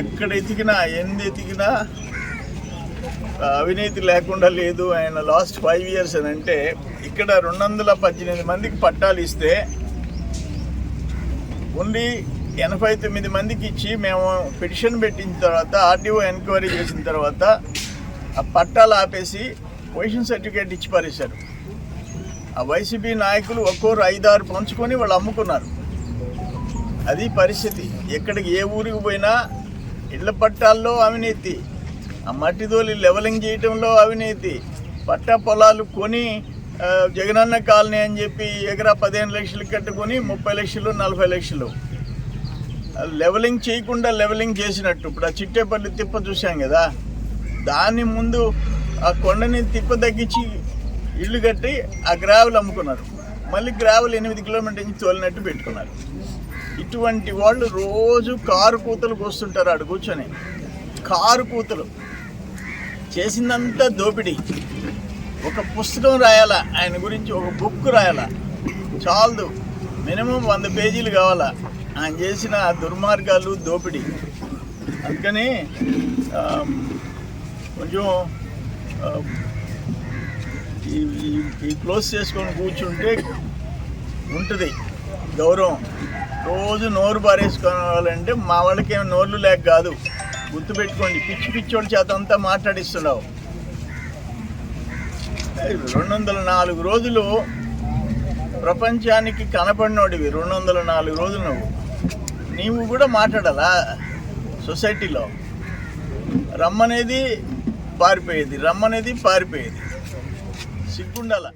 ఎక్కడ ఎతికినా ఎన్ని ఎతికినా అవినీతి లేకుండా లేదు. ఆయన లాస్ట్ ఫైవ్ ఇయర్స్ అని అంటే ఇక్కడ రెండు వందల పద్దెనిమిది మందికి పట్టాలు ఇస్తే ఓన్లీ ఎనభై తొమ్మిది మందికి ఇచ్చి మేము పిటిషన్ పెట్టిన తర్వాత ఆర్డీఓ ఎంక్వైరీ చేసిన తర్వాత ఆ పట్టాలు ఆపేసి పొజిషన్ సర్టిఫికేట్ ఇచ్చి పారేశారు. ఆ వైసీపీ నాయకులు ఒక్కోరు ఐదారు పంచుకొని వాళ్ళు అమ్ముకున్నారు. అది పరిస్థితి. ఎక్కడికి ఏ ఊరికి పోయినా ఇళ్ళ పట్టాల్లో అవినీతి. ఆ మట్టిదోలి లెవలింగ్ చేయటంలో అవినీతి. పట్టా పొలాలు కొని జగనన్న కాలనీ అని చెప్పి ఎకరా పదిహేను లక్షలు కట్టుకొని ముప్పై లక్షలు నలభై లక్షలు. లెవలింగ్ చేయకుండా లెవలింగ్ చేసినట్టు. ఇప్పుడు ఆ చిట్టేపల్లి తిప్ప చూసాం కదా. దాని ముందు ఆ కొండని తిప్ప తగ్గించి ఇల్లు కట్టి ఆ గ్రావెల్ అమ్ముకున్నారు. మళ్ళీ గ్రావెల్ ఎనిమిది కిలోమీటర్ నుంచి తోలినట్టు పెట్టుకున్నారు. ఇటువంటి వాళ్ళు రోజు కారు కూతలు వస్తుంటారు ఆడు కూర్చొని. కారు కూతలు. చేసిందంతా దోపిడీ. ఒక పుస్తకం రాయాలా ఆయన గురించి ఒక బుక్ రాయాలా. చాలదు. మినిమం వంద పేజీలు కావాలా. ఆయన చేసిన దుర్మార్గాలు దోపిడీ. అందుకని కొంచెం ఈ క్లోజ్ చేసుకొని కూర్చుంటే ఉంటుంది గౌరవం. రోజు నోరు పారేసుకోవాలంటే మా వాళ్ళకి ఏమి నోర్లు లేక కాదు. గుర్తుపెట్టుకోండి పిచ్చి పిచ్చోడి చేత అంతా మాట్లాడిస్తున్నావు. రెండు వందల నాలుగు రోజులు ప్రపంచానికి కనపడినోడివి రెండు వందల నాలుగు రోజులు నువ్వు. నీవు కూడా మాట్లాడాలా సొసైటీలో? రమ్మనేది పారిపోయేది రమ్మనేది పారిపోయేది. సిగ్గుండాల?